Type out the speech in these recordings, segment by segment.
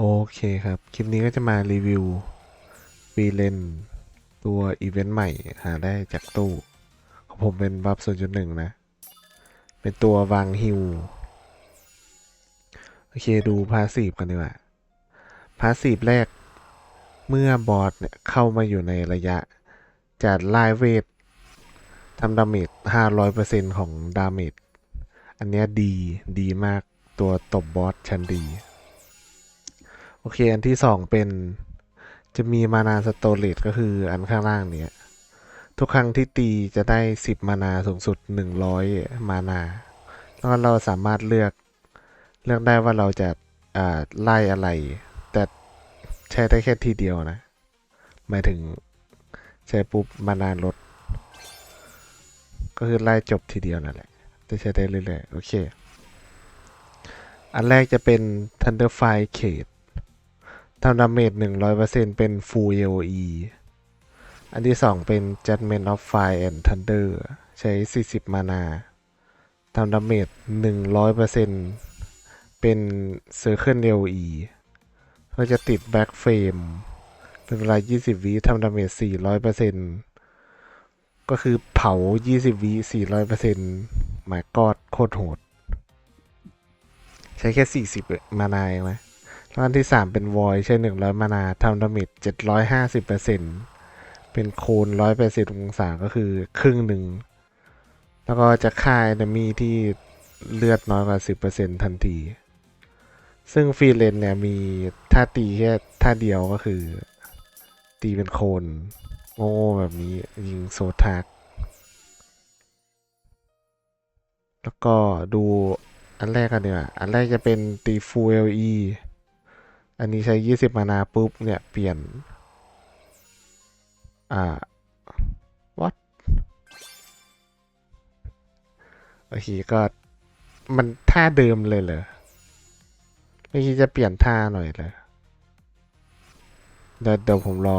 โอเคครับ คลิปนี้ก็จะมารีวิวฟรีเลนตัวอีเวนต์ใหม่หาได้จากตู้ของผมเป็นบัฟ0.1นจุดหนึ่งนะ เป็นตัววางฮิว โอเคดูพาสีฟกันดีกว่า พาสีฟแรกเมื่อบอสเนี่ยเข้ามาอยู่ในระยะ จัดไล่เวททำดาเมจ 500%ของดาเมจ อันเนี้ยดีดีมากตัวตบบอสชั้นดี โอเค อันที่สองเป็นจะมีมานาสโตเลตก็คืออันข้างล่างเนี้ย ทุกครั้งที่ตีจะได้ 10 มานาสูงสุด 100 มานาแล้วเราสามารถเลือกเลือกได้ว่าเราจะาไล่อะไร แต่ใช้ได้แค่ทีเดียวนะ หมายถึงใช้ปุ๊บมานานลด ก็คือไล่จบทีเดียวนั่นแหละจะใช้ได้เรื่อยๆ โอเค อันแรกจะเป็น Thunderfire Cage ทำดาเมจ100%เป็น Full AOE อันที่สองเป็น Judgment of Fire and Thunder ใช้40มานาทำดาเมจ100%เป็น Circle AOE ก็จะติด Back Frame เป็นเวลา20วิทำดาเมจ400%ก็คือเผา 20 วิ400%หมายกอดโคตรโหด ใช้แค่ 40 มานาเองนะแล้วอันที่ 3 เป็น Void ใช้ 100 มานาทำดาเมจ750%เป็นโคน180องศาก็คือครึ่งหนึ่ง แล้วก็จะฆ่า enemy ที่เลือดน้อยกว่า 10%ทันที ซึ่งฟรีเลนเนี่ยมีท่าตีแค่ท่าเดียวก็คือ ตีเป็นโคนโง่แบบนี้ยิงโซทากแล้วก็ดูอันแรกกันเดีกว่าอันแรกจะเป็นตีฟูเอลี อันนี้ใช้20มานาปุ๊บเนี่ยเปลี่ยน อ่า what โอเคก็มันท่าเดิมเลยเหรอไม่คิดจะเปลี่ยนท่าหน่อยเลยเดี๋ยวเดี๋ยวผมรอ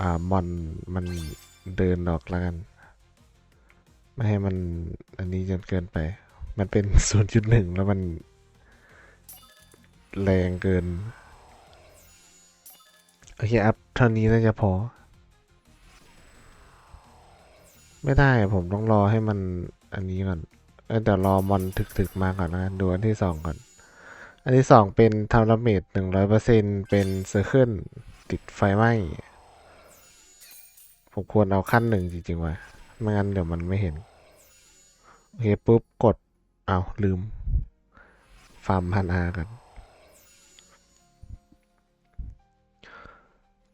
อ่ามอนมันเดินออกแล้วกัน ไม่ให้มันอันนี้จนเกินไป มันเป็น0.1แล้วมันแรงเกิน โอเค อัพเท่านี้น่าจะพอ ไม่ได้ผมต้องรอให้มันอันนี้ก่อนเดี๋ยวรอมอนถึกๆมาก่อนนะดูอันที่สองก่อน อันที่สองเป็นทำดาเมจหนึ่งร้อยเปอร์เซ็นเป็นเซอร์เคิลติดไฟไหม้ผมควรเอาขั้นหนึ่งจริงๆว่ะไม่งั้นเดี๋ยวมันไม่เห็น โอเค ปุ๊บ กด เอาลืม ฟาร์มพันอากัน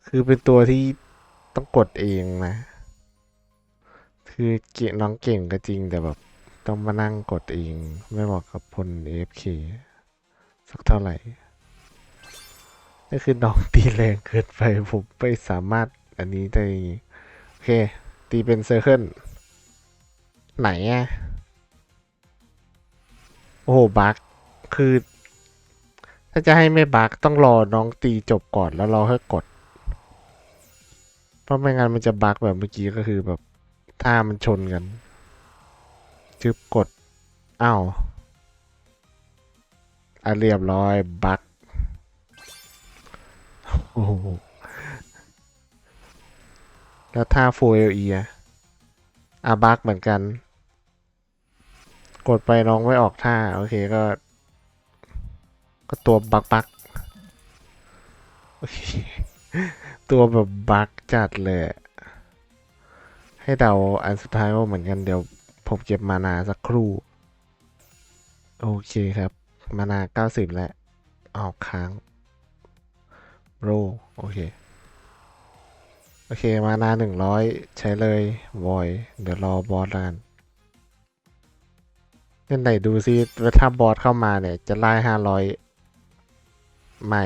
คือเป็นตัวที่ต้องกดเองนะ คือเก่งน้องเก่งก็จริงแต่แบบ ต้องมานั่งกดเอง ไม่เหมาะกับพล AFK สักเท่าไหร่ก็คือน้องตีแรงเกินไปผมไม่สามารถอันนี้ได้ โอเค ตีเป็นเซอร์เคิลไหนอะโอ้โหบักคือ ถ้าจะให้ไม่บักต้องรอน้องตีจบก่อนแล้วเราค่อยกด เพราะไม่งั้นมันจะบักแบบเมื่อกี้ก็คือแบบถ้ามันชนกัน จึบกดอ้าวอะเรียบร้อยบักโอ้โหแล้วถ้า full LE อะอะบักเหมือนกัน กดไปน้องไม่ออกท่า โอเคก็ ก็ตัวบักบักโอเค ตัวแบบบักจัดเลย ให้เดาอันสุดท้ายว่าเหมือนกันเดี๋ยวผมเก็บมานาสักครู่ โอเคครับ มานาเก้าสิบแล้วเอาค้างโรโอเค โอเค มานาหนึ่งร้อยใช้เลยวอย เดี๋ยวรอบอสกันเล่นไหนดูซิว่าถ้าบอสเข้ามาเนี่ย จะไล่ห้าร้อยไม่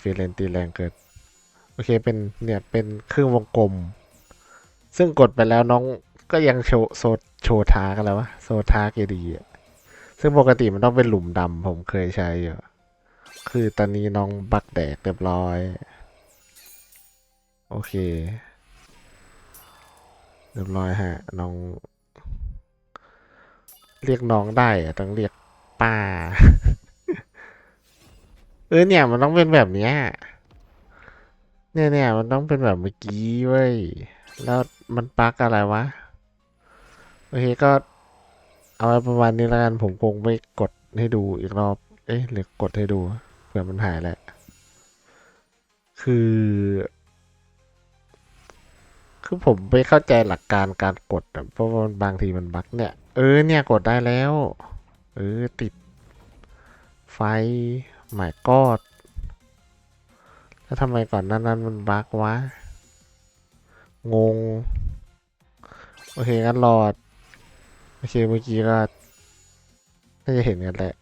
ฟิเลนตีแรงเกินโอ เคเป็นเนี่ยเป็นครึ่งวงกลม ซึ่งกดไปแล้วน้องก็ยังโชว์โชว์ทากันแล้ววะโซทาเกดีอะซึ่งปกติมันต้องเป็นหลุมดำผมเคยใช้อยู่คือตอนนี้น้องบักแดกเรียบร้อย โอเค เรียบร้อยฮะ น้อง เรียกน้องได้ต้องเรียกป้า เออเนี่ยมันต้องเป็นแบบเนี้ย เนี่ยเนี่ยมันต้องเป็นแบบเมื่อกี้เว้ย แล้วมันปลักอะไรวะ โอเคก็เอาไว้ประมาณนี้แล้วกันผมคงไม่กดให้ดูอีกรอบ เอ๊ะหรือกดให้ดูเผื่อมันหายแหละ คือ คือผมไม่เข้าใจหลักการการกดเพราะว่ามันบางทีมันบั๊กเนี่ย เออเนี่ยกดได้แล้ว เออติดไฟหมายกอด แล้วทำไมก่อนนั้นนั้นมันบั๊กวะ งง โอเคงั้นรอด โอเคเมื่อกี้ก็น่าจะเห็นกันแหละ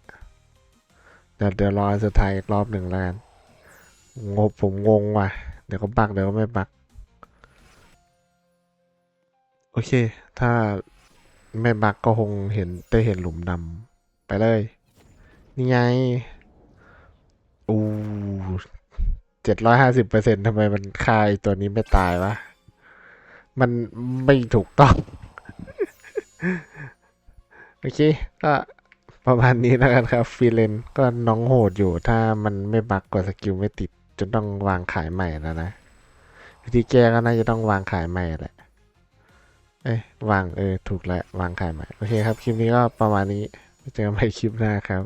เดี๋ยวเดี๋ยวรออันสุดท้ายอีกรอบหนึ่งแล้วกัน งบผมงงว่ะ เดี๋ยวก็บักเดี๋ยวก็ไม่บัก โอเค ถ้าไม่บักก็คงเห็นได้เห็นหลุมดำไปเลย นี่ไง อู้ เจ็ดร้อยห้าสิบเปอร์เซ็นต์ทำไมมันคายตัวนี้ไม่ตายวะ มันไม่ถูกต้อง โอเค ก็ประมาณนี้แล้วกันครับฟีเลนก็น้องโหดอยู่ ถ้ามันไม่บักกดสกิลไม่ติด จนต้องวางขายใหม่แล้วนะ วิธีแก้ก็น่าจะต้องวางขายใหม่แหละ เอ้ยวางเออ ถูกแล้ววางขายใหม่ โอเคครับ คลิปนี้ก็ประมาณนี้ไว้เจอกันใหม่คลิปหน้าครับ